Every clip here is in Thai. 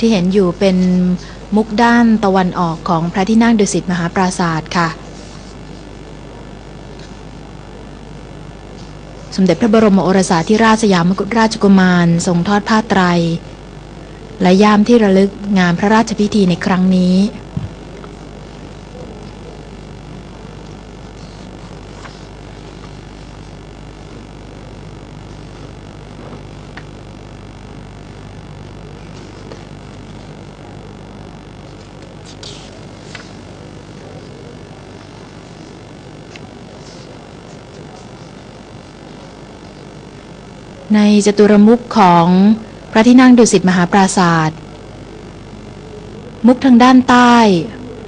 ที่เห็นอยู่เป็นมุกด้านตะวันออกของพระที่นั่งดุสิตมหาปราศาสตร์ค่ะ สมเด็จพระบรมโอรสาธิราชสยามกุฎราชกุมารทรงทอดผ้าไตร และยามที่ระลึกงานพระราชพิธีในครั้งนี้ ในจตุรมุขของพระที่นั่งดุสิตมหาปราศาสตร์มุกทางด้านใต้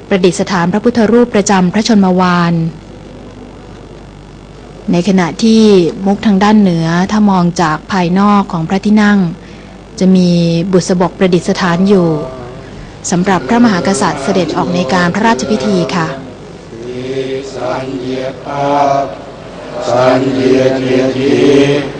ประดิษฐานพระพุทธรูปประจำพระชนมวาน ในขณะที่มุกทางด้านเหนือถ้ามองจากภายนอกของพระที่นั่ง จะมีบุษบกประดิษฐานอยู่สำหรับพระมหากษัตริย์เสด็จออกในการพระราชพิธีค่ะสัญญาสัญญาเที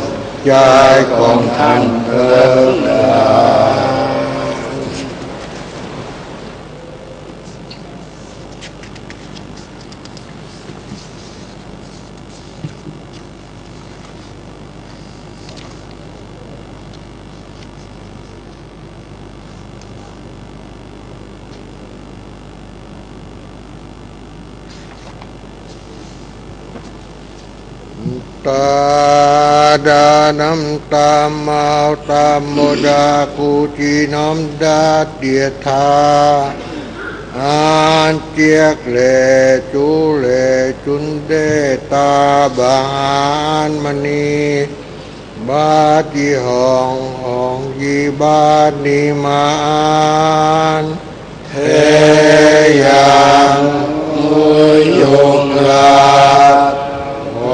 มว่าคายเกียนเถิ ดานยีถือกองเลือกขอขอบมือยึดเกียรติหาดังยืนยองโอนใจของท่านเถิดตาดาน้ำตามเมาตามโมดากูจีน้ำดาเดียทาอานเจียกเลจูเลจุนเดตาบานมณีบาจีหองหองยีบานีมานเทยังมุยยงลา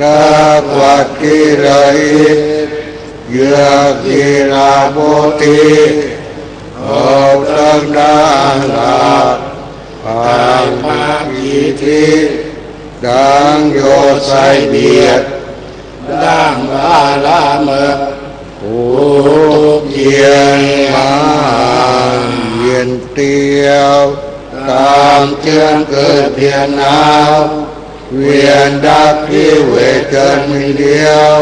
กัปปะกิริยากิราโมติโอตังดาลาปังมากิทิดังโยไซเบียดดังบาลามะภูเยียงมาเยียนเตียวตามเชื่อเกิดเพียนาว เวียนดับที่เวเกินมีเดียว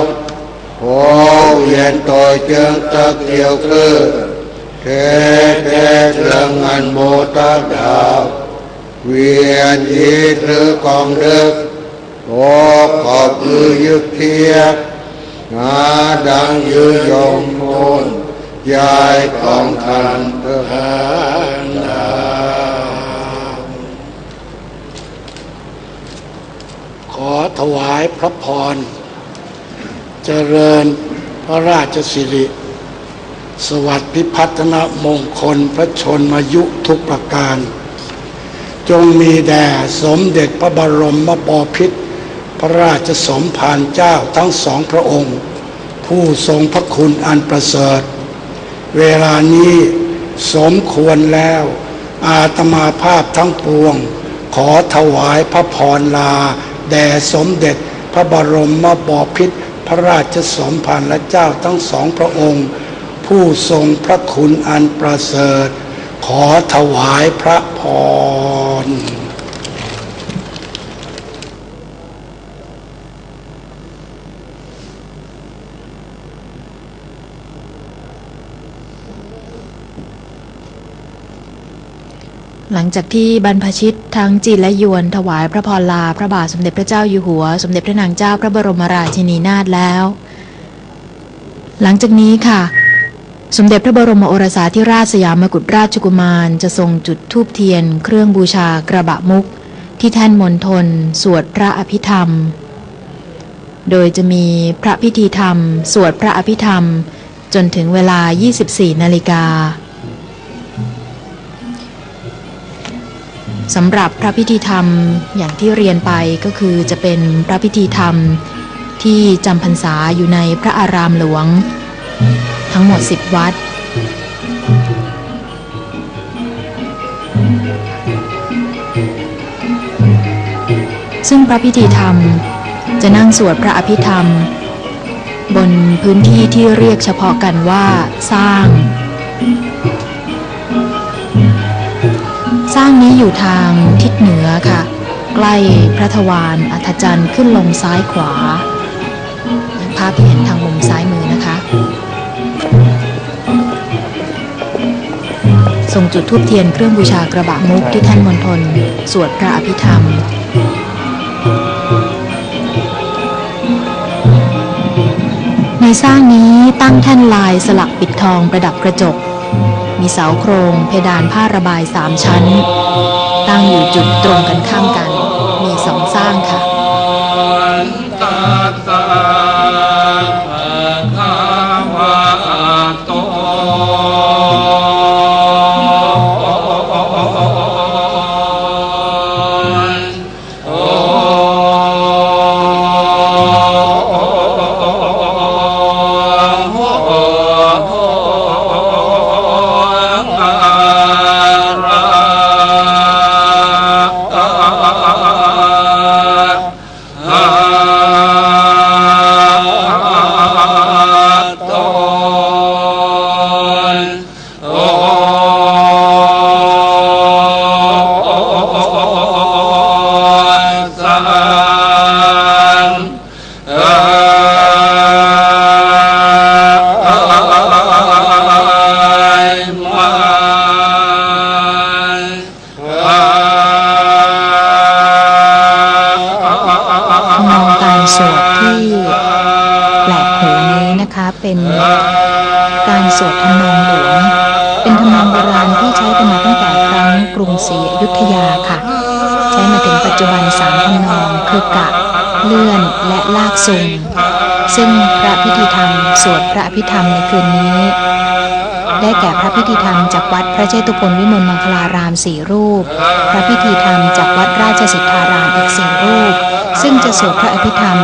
โอเวียนต่อยเจิงตะเกียวคือเทเทเรื่องอันโมตักดาวเวียนยีหรือกองดึกโอขอบมือยึกเทียบงาดังยืนยงโนยายของท่านเถิดนา ข อถวายพระพร เจริญพระราชสิริ สวัสดิพัฒนมงคลพระชนมายุทุกประการ จงมีแด่สมเด็จพระบรมมบพิตรพระราชสมภารเจ้าทั้งสองพระองค์ ผู้ทรงพระคุณอันประเสริฐ เวลานี้สมควรแล้ว อาตมาภาพทั้งปวง ขอถวายพระพรลา แด่สมเด็จพระบรมมบพิษพระราชสมภารและเจ้าทั้งสองพระองค์ ผู้ทรงพระคุณอันประเสริฐ ขอถวายพระพร หลังจากที่บรรพชิตทั้งจีนและยวนถวายพระพรลาพระบาทสมเด็จพระเจ้าอยู่หัว สมเด็จพระนางเจ้าพระบรมราชินีนาถแล้ว หลังจากนี้ค่ะ สมเด็จพระบรมโอรสาธิราชสยามกุฎราชกุมารจะทรงจุดธูปเทียน เครื่องบูชากระบะมุก ที่แท่นมณฑลสวดพระอภิธรรม โดยจะมีพระพิธีธรรม สวดพระอภิธรรม จนถึงเวลา 24 นาฬิกา สำหรับพระพิธีธรรมอย่างที่เรียนไปก็คือจะเป็นพระพิธีธรรมที่จำพรรษาอยู่ในพระอารามหลวง ทั้งหมด 10 วัด ซึ่งพระพิธีธรรมจะนั่งสวดพระอภิธรรม บนพื้นที่ที่เรียกเฉพาะกันว่าสร้าง สร้างนี้อยู่ทางทิศเหนือค่ะ ใกล้พระทวารอัฐจันทร์ขึ้นลงซ้ายขวา ภาพที่เห็นทางมุมซ้ายมือนะคะส่งจุดทูบเทียนเครื่องบูชากระบะมุกที่ท่านมณฑลสวดพระอภิธรรมในสร้างนี้ตั้งแท่นลายสลักปิดทองประดับกระจก มีเสาโครงเพดานผ้าระบายสามชั้น ตั้งอยู่จุดตรงกันข้ามกัน สวดที่แปลกหูนี้นะคะเป็นการสวดทำนองหลวงเป็นทำนองโบราณที่ใช้กันมาตั้งแต่ครั้งกรุงศรีอยุธยาค่ะ ถึงปัจจุบันสามทำนองคือกะ เลื่อนและลากซุงซึ่งพระพิธีธรรม สวดพระอภิธรรมในคืนนี้ ได้แก่พระพิธีธรรมจากวัดพระเจตุพนวิมลมังคลารามสี่รูป พระพิธีธรรมจากวัดราชสิทธารามอีกสี่รูป ซึ่งจะสวดพระอภิธรรม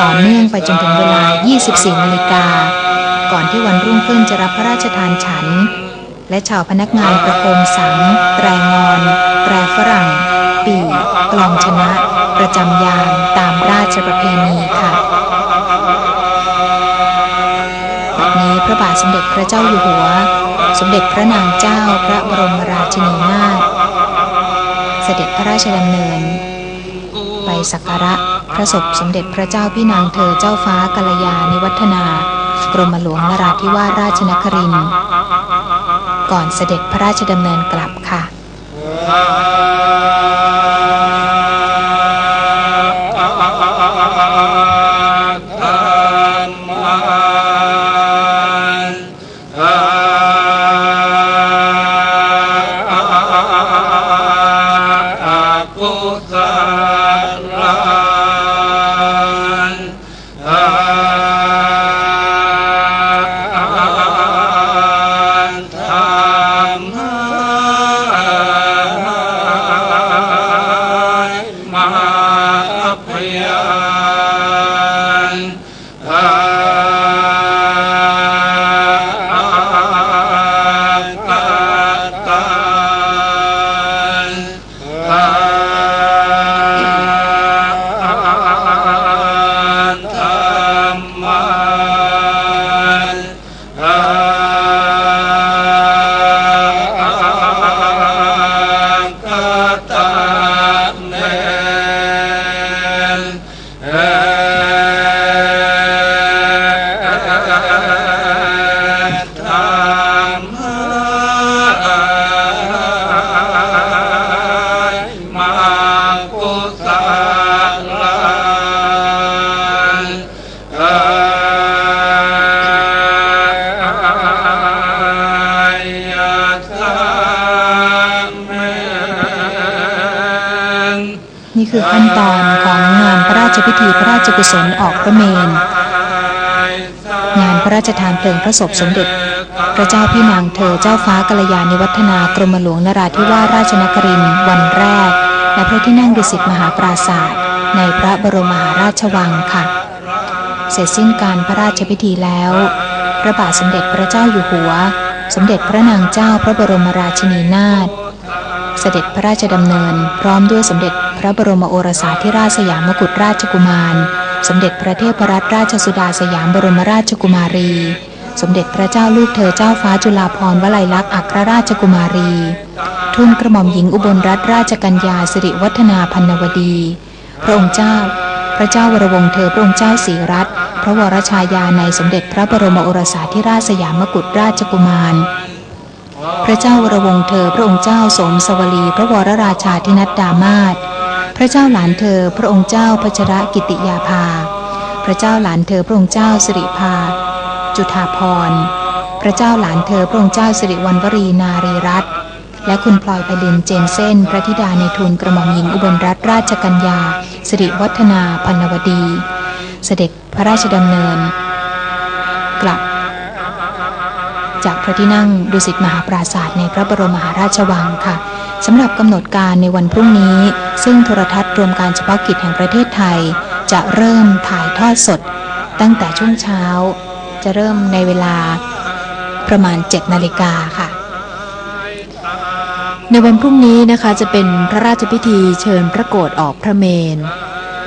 ต่อเนื่องไปจนถึงเวลา 24นาฬิกาก่อนที่วันรุ่งขึ้นจะรับพระราชทานฉัน และชาวพนักงานประโคมสังแตรงอนแตรฝรั่ง ลองชนะ ประจำยามตามราชประเพณีค่ะบัดนี้พระบาทสมเด็จพระเจ้าอยู่หัว สมเด็จพระนางเจ้าพระบรมราชินีนาถเสด็จพระราชดำเนิน ไปสักการะพระศพสมเด็จพระเจ้าพี่นางเธอเจ้าฟ้ากัลยาณิวัฒนากรมหลวงนราธิวาสราชนครินทร์ก่อนเสด็จพระราชดำเนินกลับค่ะ ร ชพิธีพระราชกุศลออกพระเมน งานพระราชทานเพลิงพระศพสมเด็จ พระเจ้าพี่นางเธอเจ้าฟ้ากัลยาณิวัฒนากรมหลวงนราธิวาสราชนครินวันแรก และพระที่นั่งดุสิตมหาปราศาสตร์ในพระบรมมหาราชวังค่ะ เสร็จสิ้นการพระราชพิธีแล้ว พระบาทสมเด็จพระเจ้าอยู่หัว สมเด็จพระนางเจ้าพระบรมราชินีนาถ เสด็จพระราชดำเนิน พร้อมด้วยสมเด็จพระบรมโอรสาธิราชสยามกุฎราชกุมาร สมเด็จพระเทพรัตนราชสุดาสยามบรมราชกุมารี สมเด็จพระเจ้าลูกเธอเจ้าฟ้าจุฬาภรณ์วลัยลักษณ์อัครราชกุมารีทูลกระหม่อมหญิงอุบลรัตนราชกัญญาสิริวัฒนาพันนวดี พระองค์เจ้า พระเจ้าวรวงเธอพระองค์เจ้าศรีรัตน์พระวรชายาในสมเด็จพระบรมโอรสาธิราชสยามกุฎราชกุมาร พระเจ้าวรวงศ์เธอพระองค์เจ้าสมสวลี พระวรราชาธินัดดามาศพระเจ้าหลานเธอพระองค์เจ้าพัชรกิติยาภา พระเจ้าหลานเธอพระองค์เจ้าสิริภา จุฑาพรพระเจ้าหลานเธอพระองค์เจ้าสิริวัณวรีนารีรัตน์และคุณพลอยไพลินเจนเซ่นพระธิดาในทูลกระหม่อมหญิงอุบลรัตนราชกัญญาสิริวัฒนาพันนวดี เสด็จพระราชดำเนิน กลับ จากพระที่นั่งดุสิตมหาปราศาสตร์ในพระบรมมหาราชวังค่ะสำหรับกำหนดการในวันพรุ่งนี้ ซึ่งโทรทัศน์รวมการเฉพาะกิจแห่งประเทศไทย จะเริ่มถ่ายทอดสด ตั้งแต่ช่วงเช้า จะเริ่มในเวลาประมาณ 7 นาฬิกาค่ะ ในวันพรุ่งนี้นะคะจะเป็นพระราชพิธีเชิญพระโกรธออกพระเมน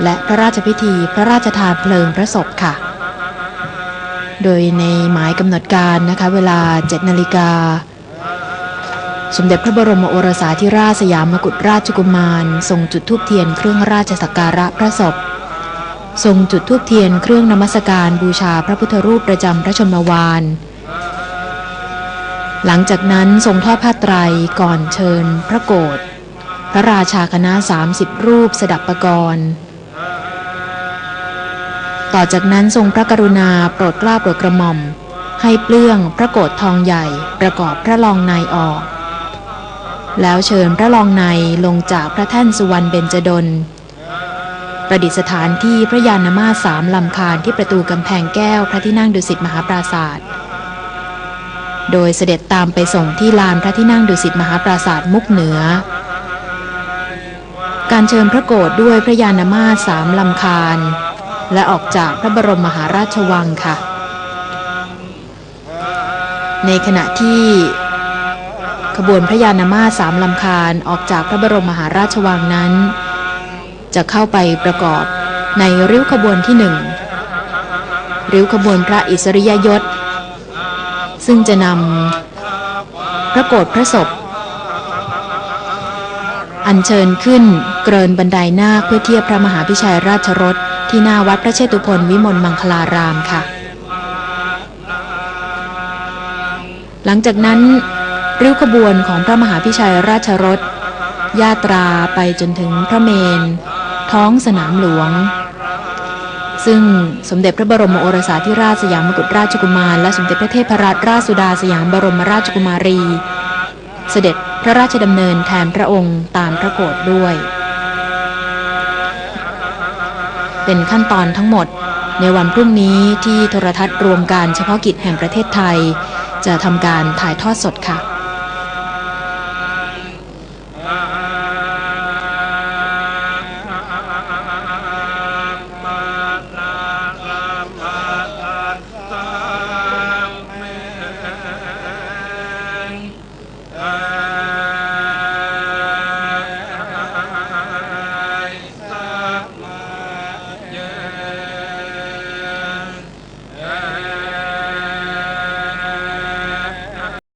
และพระราชพิธีพระราชทานเพลิงพระศพค่ะ โดยในหมายกำหนดการนะคะเวลา 7 นาฬิกา สมเด็จพระบรมโอรสาธิราชสยามกุฎราชกุมาร ทรงจุดธูปเทียนเครื่องราชสักการะพระศพ ทรงจุดธูปเทียนเครื่องนมัสการบูชาพระพุทธรูปประจำพระชนมวานหลังจากนั้นทรงทอดผ้าไตรก่อนเชิญพระโกรธพระราชาคณะ30 รูปสดับประกรณ์ ต่อจากนั้นทรงพระกรุณาโปรดกล้าโปรดกระหม่อม ให้เปลื้องพระโกรธทองใหญ่ประกอบพระลองในออก แล้วเชิญพระลองในลงจากพระแท่นสุวรรณเบญจดล ประดิษฐานที่พระยานมาสามลำคาญที่ประตูกำแพงแก้วพระที่นั่งดุสิตมหาปราศาสตร์โดยเสด็จตามไปส่งที่ลานพระที่นั่งดุสิตมหาปราศาสตร์มุกเหนือ การเชิญพระโกรธด้วยพระยานมาสสามลำคาญ และออกจากพระบรมมหาราชวังค่ะ ในขณะที่ขบวนพระยานมาสามลำคาญออกจากพระบรมมหาราชวังนั้น จะเข้าไปประกอบในริ้วขบวนที่หนึ่งริ้วขบวนพระอิสริยยศ ซึ่งจะนำพระโกรธพระศพ อัญเชิญขึ้นเกรินบันไดนาคเพื่อเทียบพระมหาพิชัยราชรถ ที่หน้าวัดพระเชตุพนวิมลมังคลารามค่ะ หลังจากนั้นริ้วขบวนของพระมหาพิชัยราชรถญาตราไปจนถึงพระเมน ท้องสนามหลวง ซึ่งสมเด็จพระบรมโอรสาธิราชสยามกุฎราชกุมาร และสมเด็จพระเทพรัตนราชสุดาสยามบรมราชกุมารี เสด็จพระราชดำเนินแทนพระองค์ตามพระโกรธด้วย เป็นขั้นตอนทั้งหมด ในวันพรุ่งนี้ที่โทรทัศน์รวมการเฉพาะกิจแห่งประเทศไทย จะทำการถ่ายทอดสดค่ะ